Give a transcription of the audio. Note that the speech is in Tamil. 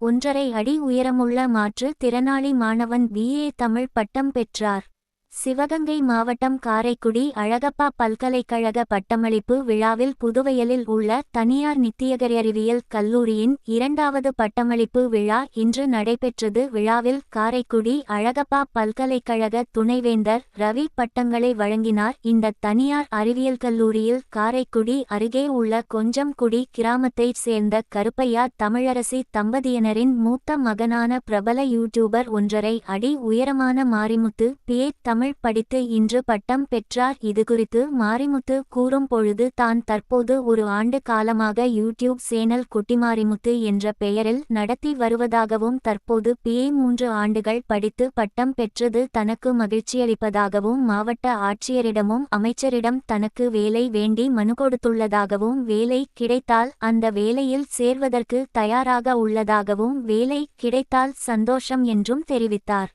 ஒன்றரை அடி உயரமுள்ள மாற்று திறனாளி மாணவன் பிஏ தமிழ் பட்டம் பெற்றார். சிவகங்கை மாவட்டம் காரைக்குடி அழகப்பா பல்கலைக்கழக பட்டமளிப்பு விழாவில் புதுவயலில் உள்ள தனியார் நித்தியகரியறிவியல் கல்லூரியின் இரண்டாவது பட்டமளிப்பு விழா இன்று நடைபெற்றது. விழாவில் காரைக்குடி அழகப்பா பல்கலைக்கழக துணைவேந்தர் ரவி பட்டங்களை வழங்கினார். இந்த தனியார் அறிவியல் கல்லூரியில் காரைக்குடி அருகே உள்ள கொஞ்சம்குடி கிராமத்தைச் சேர்ந்த கருப்பையா தமிழரசி தம்பதியினரின் மூத்த மகனான பிரபல யூடியூபர் ஒன்றரை அடி உயரமான மாரிமுத்து பிஏ தமிழ் படித்து இன்று பட்டம் பெற்றார். இதுகுறித்து மாரிமுத்து கூறும் பொழுது தான் தற்போது ஒரு ஆண்டு காலமாக யூடியூப் சேனல் குட்டிமாரிமுத்து என்ற பெயரில் நடத்தி வருவதாகவும் தற்போது பிஏ மூன்று ஆண்டுகள் படித்து பட்டம் பெற்றது தனக்கு மகிழ்ச்சியளிப்பதாகவும் மாவட்ட ஆட்சியரிடமும் அமைச்சரிடம் தனக்கு வேலை வேண்டி மனு கொடுத்துள்ளதாகவும் வேலை கிடைத்தால் அந்த வேலையில் சேர்வதற்கு தயாராக உள்ளதாகவும் வேலை கிடைத்தால் சந்தோஷம் என்றும் தெரிவித்தார்.